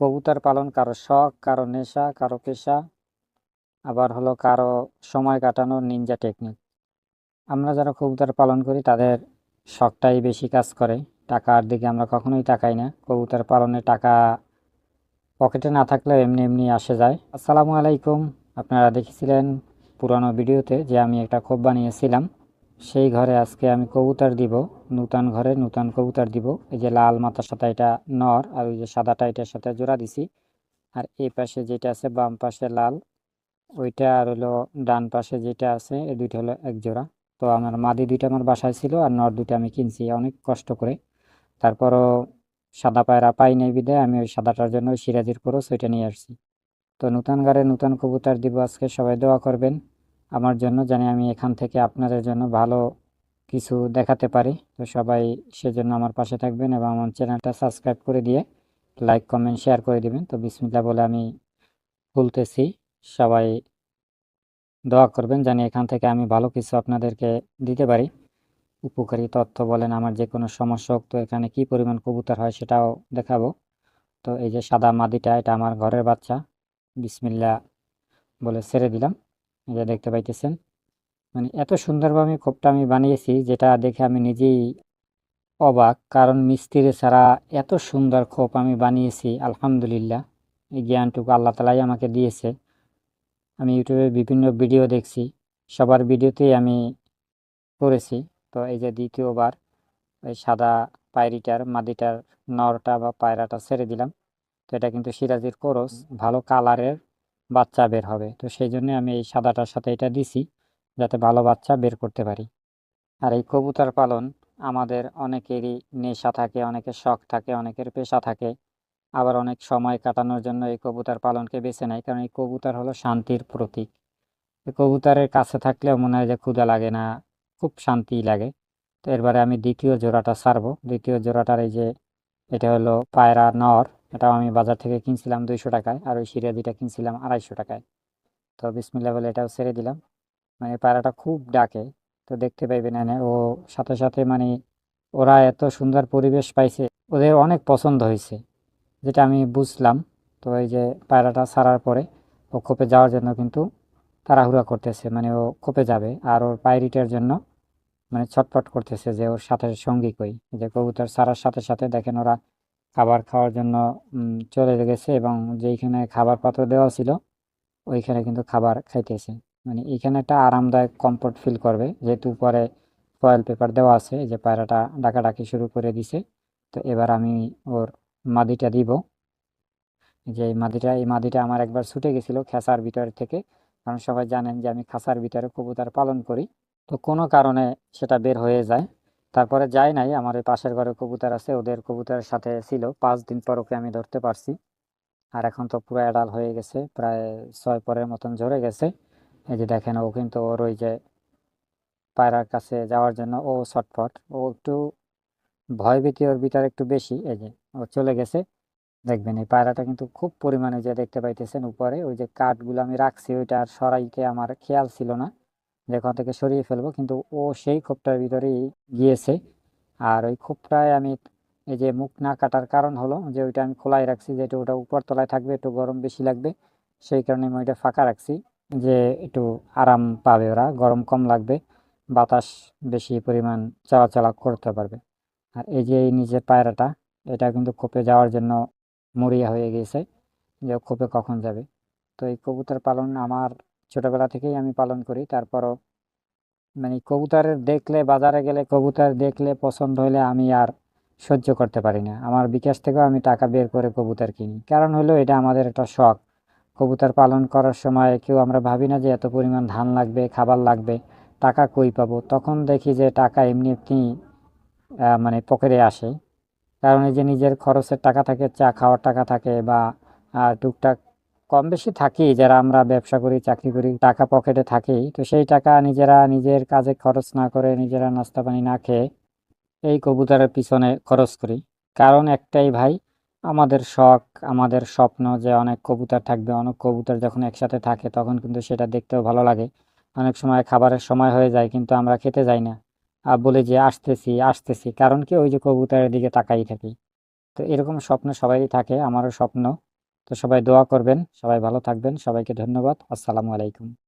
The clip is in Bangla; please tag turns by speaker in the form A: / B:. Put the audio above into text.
A: কবুতর পালন কারও শখ, কারও নেশা, কারও পেশা। আবার হলো কারও সময় কাটানোর নিনজা টেকনিক আমরা যারা কবুতর পালন করি, তাদের শখটাই বেশি কাজ করে। টাকার দিকে আমরা কখনোই তাকাই না। কবুতর পালনে টাকা পকেটে না থাকলেও এমনি এমনি আসে যায়। আসসালামু আলাইকুম। আপনারা দেখেছিলেন পুরানো ভিডিওতে যে আমি একটা খোপ বানিয়েছিলাম। সেই ঘরে আজকে আমি কবুতর দিব, নূতন ঘরে নূতন কবুতর দিব। এই যে লাল মাথার সাথে এটা নর আর ওই যে সাদাটা এটার সাথে জোড়া দিছি। আর এই পাশে যেটা আছে বাম পাশে লাল, ওইটা আর হলো ডান পাশে যেটা আছে, এই দুইটা হলো এক জোড়া। তো আমার মাদি দুইটা আমার বাসায় ছিল আর নর দুইটা আমি কিনছি অনেক কষ্ট করে। তারপরও সাদা পায়রা পাই নাই বিদায় আমি ওই সাদাটার জন্য সিরাজির খরচ ওইটা নিয়ে আসছি। তো নূতন ঘরে নূতন কবুতর দিব আজকে, সবাই দোয়া করবেন। আমার জন্য জানি আমি এখান থেকে আপনাদের জন্য ভালো কিছু দেখাতে পারি। তো সবাই সেজন্য আমার পাশে থাকবেন এবং আমার চ্যানেলটা সাবস্ক্রাইব করে দিয়ে লাইক, কমেন্ট, শেয়ার করে দিবেন। তো বিসমিল্লা বলে আমি খুলতেছি সবাই দোয়া করবেন জানি এখান থেকে আমি ভালো কিছু আপনাদেরকে দিতে পারি। উপকারী তথ্য বলেন, আমার যে কোনো সমস্যা হোক তো এখানে কি পরিমাণ কবুতর হয় সেটাও দেখাবো। তো এই যে সাদা মাদিটা, এটা আমার ঘরের বাচ্চা। বিসমিল্লা বলে ছেড়ে দিলাম। যে দেখতে পাইতেছেন। মানে এত সুন্দরভাবে খোপটা আমি বানিয়েছি, যেটা দেখে আমি নিজেই অবাক। কারণ মিস্ত্রি ছাড়া এত সুন্দর খোপ আমি বানিয়েছি, আলহামদুলিল্লাহ। এই জ্ঞানটুকু আল্লাহ তালাই আমাকে দিয়েছে। আমি ইউটিউবে বিভিন্ন ভিডিও দেখছি, সবার ভিডিওতেই আমি করেছি। তো এই যে দ্বিতীয়বার ওই সাদা পায়রিটার, মাদিটার নরটা বা পায়রাটা ছেড়ে দিলাম। তো এটা কিন্তু সিরাজির কোরস ভালো কালারের বাচ্চা বের হবে। তো সেই জন্য আমি এই সাদাটার সাথে এটা দিছি, যাতে ভালো বাচ্চা বের করতে পারি। আর এই কবুতর পালন আমাদের অনেকেরই নেশা থাকে, অনেকের শখ থাকে, অনেকের পেশা থাকে। আবার অনেক সময় কাটানোর জন্য এই কবুতর পালনকে বেছে নেয়, কারণ এই কবুতর হলো শান্তির প্রতীক। এই কবুতরের কাছে থাকলেও মনে হয় যে ক্ষুধা লাগে না, খুব শান্তি লাগে। তো এরবারে আমি দ্বিতীয় জোড়াটা ছাড়বো। দ্বিতীয় জোড়াটার এই যে, এটা হলো পায়রা নর। এটাও আমি বাজার থেকে কিনছিলাম দুইশো টাকায় আর ওই সিরিয়াদিটা কিনছিলাম আড়াইশো টাকায়। তো বিসমিল্লা বলে এটাও ছেড়ে দিলাম। মানে পায়রাটা খুব ডাকে, তো দেখতে পাইবেন এনে। ও সাথে সাথে মানে ওরা এত সুন্দর পরিবেশ পাইছে, ওদের অনেক পছন্দ হয়েছে, যেটা আমি বুঝলাম। তো এই যে পায়রাটা ছাড়ার পরে ও খোপে যাওয়ার জন্য কিন্তু তাড়াহুড়া করতেছে মানে ও খোপে যাবে আর ওর পায়রিটার জন্য মানে ছটপট করতেছে যে ওর সাথে সঙ্গী কই। যে কবুতর ছাড়ার সাথে সাথে দেখেন ওরা খাবার খাওয়ার জন্য চলে গেছে এবং যেইখানে খাবার পাত্র দেওয়া ছিল, ওইখানে কিন্তু খাবার খাইতেছে। মানে এইখানে একটা আরামদায়ক কমফোর্ট ফিল করবে, যেহেতু উপরে ফয়েল পেপার দেওয়া আছে যে পায়রাটা ডাকাডাকি শুরু করে দিছে। তো এবার আমি ওর মাদিটা দিব। যে এই মাদিটা এই মাদিটা আমার একবার ছুটে গেছিল খেসার ভিতর থেকে। কারণ সবাই জানেন যে আমি খাসার ভিতরে কবুতর পালন করি। তো কোনো কারণে সেটা বের হয়ে যায়। তারপরে যাই নাই, আমার এই পাশের ঘরে কবুতর আছে, ওদের কবুতরের সাথে ছিল, পাঁচ দিন পর ওকে আমি ধরতে পারছি। আর এখন তো পুরো অ্যাডাল হয়ে গেছে, প্রায় ছয় পরের মতন ঝরে গেছে। এই যে দেখেন, ও কিন্তু ওর ওই যে পায়রার কাছে যাওয়ার জন্য ও ছটফট। ও একটু ভয়ভীতি ওর ভিতরে একটু বেশি, এই যে ও চলে গেছে। দেখবেন এই পায়রাটা কিন্তু খুব পরিমাণে যে দেখতে পাইতেছেন উপরে, ওই যে কাঠগুলো আমি রাখছি, ওইটা আর সরাইতে আমার খেয়াল ছিল না। যে ওখান থেকে সরিয়ে ফেলব। কিন্তু ও সেই খোপটার ভিতরেই গিয়েছে। আর ওই খোপটায় আমি এই যে মুখ না কাটার কারণ হলো যে ওইটা আমি খোলাই রাখছি, যে ওটা উপর তলায় থাকবে, একটু গরম বেশি লাগবে, সেই কারণে আমি ওইটা ফাঁকা রাখছি যে একটু আরাম পাবে ওরা, গরম কম লাগবে, বাতাস বেশি পরিমাণ চলাচলা করতে পারবে। আর এই যে এই নিজের পায়রাটা, এটা কিন্তু খোপে যাওয়ার জন্য মরিয়া হয়ে গেছে যে খোপে কখন যাবে। তো এই কবুতর পালন আমার ছোটবেলা থেকেই আমি পালন করি। তারপরও মানে কবুতরের দেখলে, বাজারে গেলে কবুতর দেখলে পছন্দ হলে আমি আর সহ্য করতে পারি না। আমার বিকাশ থেকেও আমি টাকা বের করে কবুতর কিনি। কারণ হলো এটা আমাদের একটা শখ। কবুতর পালন করার সময় কেউ আমরা ভাবি না যে এত পরিমাণ ধান লাগবে, খাবার লাগবে, টাকা কই পাবো? তখন দেখি যে টাকা এমনি এমনি মানে পকেটে আসে। কারণ এই যে নিজের খরচের টাকা থাকে, চা খাওয়ার টাকা থাকে বা টুকটাক কম বেশি থাকি, যারা আমরা ব্যবসা করি, চাকরি করি, টাকা পকেটে থাকেই। তো সেই টাকা নিজেরা নিজের কাজে খরচ না করে নিজেরা নাস্তা পানি না খেয়ে এই কবুতরের পিছনে খরচ করি। কারণ একটাই ভাই, আমাদের শখ, আমাদের স্বপ্ন যে অনেক কবুতর থাকবে। অনেক কবুতর যখন একসাথে থাকে, তখন কিন্তু সেটা দেখতেও ভালো লাগে। অনেক সময় খাবারের সময় হয়ে যায়, কিন্তু আমরা খেতে যাই না। আর বলে যে, আসতেছি আসতেছি। কারণ কি? ওই যে কবুতরের দিকে তাকাই থাকি। তো এরকম স্বপ্ন সবারই থাকে, আমারও স্বপ্ন। তো সবাই দোয়া করবেন সবাই ভালো থাকবেন সবাইকে ধন্যবাদ আসসালামু আলাইকুম।